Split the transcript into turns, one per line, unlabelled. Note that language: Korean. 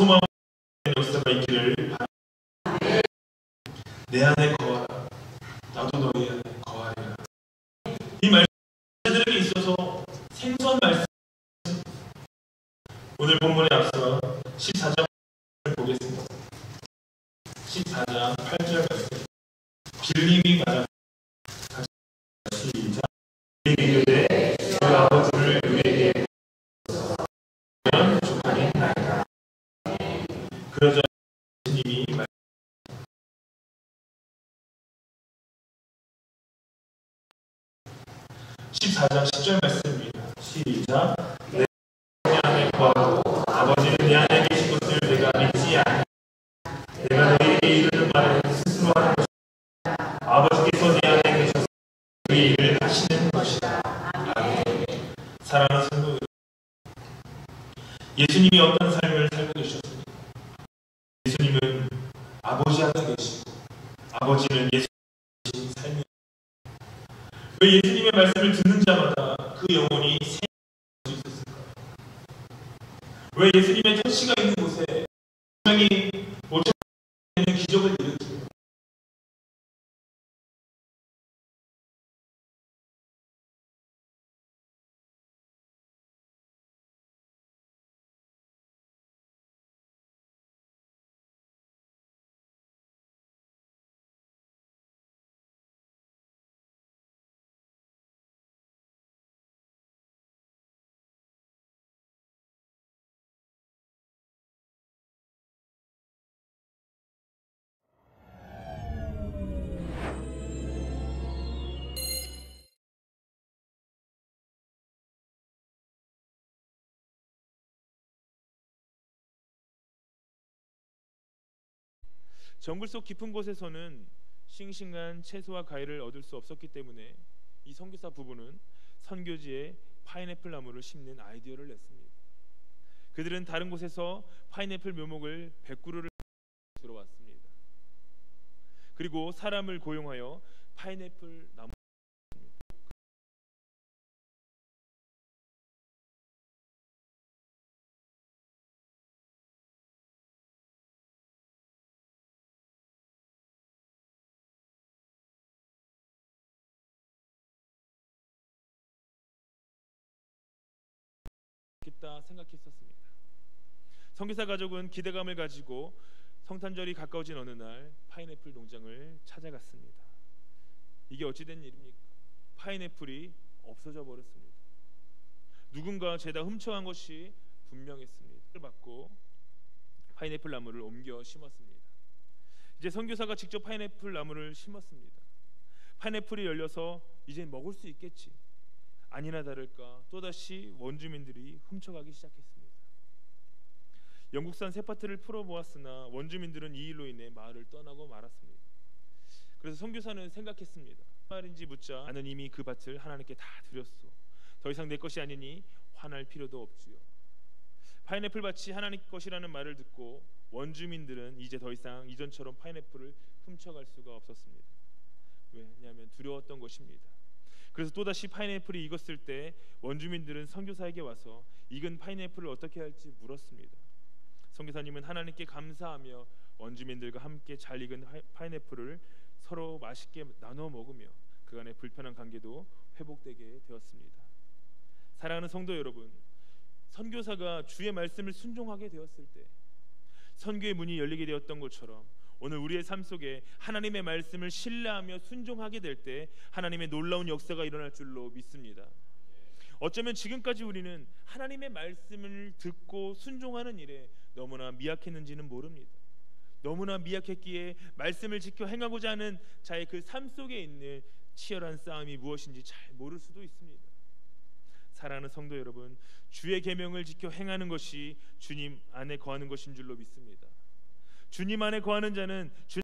소망 역사가 있기를 바랍니다. 내 안에 거하라. 나도 너희 안에 거하리라. 이 말씀들에게 있어서 생소한 말씀. 오늘 본문에 앞서 14장 보겠습니다. 14장 8절 말씀. 빌립이 말합니다. 시작. 이르되 그러자 예수님이 말 14장 10절 말씀입니다. 시작. 내 안에 거하고 아버지는 내 안에 계신 것을 내가 믿지 않니 내가 너희에게 이르는 말을 스스로 하는 것이다. 아버지께서 내 안에 계셔서 그 일을 하시는 것이다. 사랑하는 성도 예수님이 어떤 삶을 살고 계셨습니까? 예수님은 아버지 안에 계시고 아버지는 예수님 삶이 왜 예수님의 말씀을 듣는 자마다 그 영혼이 생수 있었을까요? 왜 예수님의 터치가 있는 곳에 5천 는 기적을
정글 속 깊은 곳에서는 싱싱한 채소와 과일을 얻을 수 없었기 때문에 이 선교사 부부는 선교지에 파인애플 나무를 심는 아이디어를 냈습니다. 그들은 다른 곳에서 파인애플 묘목을 100그루를 들어왔습니다. 그리고 사람을 고용하여 파인애플 나무 겠다 생각했었습니다. 성기사 가족은 기대감을 가지고 성탄절이 가까워진 어느 날 파인애플 농장을 찾아갔습니다. 이게 어찌된 일입니까? 파인애플이 없어져 버렸습니다. 누군가 죄다 훔쳐간 것이 분명했습니다. 받고 파인애플 나무를 옮겨 심었습니다. 이제 선교사가 직접 파인애플 나무를 심었습니다. 파인애플이 열려서 이제 먹을 수 있겠지. 아니나 다를까 또다시 원주민들이 훔쳐가기 시작했습니다. 영국산 세파트를 풀어 모았으나 원주민들은 이 일로 인해 마을을 떠나고 말았습니다. 그래서 선교사는 생각했습니다. 말인지 묻자 나는 이미 그 밭을 하나님께 다 드렸소. 더 이상 내 것이 아니니 화날 필요도 없지요. 파인애플 밭이 하나님 것이라는 말을 듣고 원주민들은 이제 더 이상 이전처럼 파인애플을 훔쳐갈 수가 없었습니다. 왜냐하면 두려웠던 것입니다. 그래서 또다시 파인애플이 익었을 때 원주민들은 선교사에게 와서 익은 파인애플을 어떻게 할지 물었습니다. 선교사님은 하나님께 감사하며 원주민들과 함께 잘 익은 파인애플을 서로 맛있게 나눠 먹으며 그간의 불편한 관계도 회복되게 되었습니다. 사랑하는 성도 여러분, 선교사가 주의 말씀을 순종하게 되었을 때 선교의 문이 열리게 되었던 것처럼 오늘 우리의 삶 속에 하나님의 말씀을 신뢰하며 순종하게 될 때 하나님의 놀라운 역사가 일어날 줄로 믿습니다. 어쩌면 지금까지 우리는 하나님의 말씀을 듣고 순종하는 일에 너무나 미약했는지는 모릅니다. 너무나 미약했기에 말씀을 지켜 행하고자 하는 자의 그 삶 속에 있는 치열한 싸움이 무엇인지 잘 모를 수도 있습니다. 사랑하는 성도 여러분, 주의 계명을 지켜 행하는 것이 주님 안에 거하는 것인 줄로 믿습니다. 주님 안에 거하는 자는 주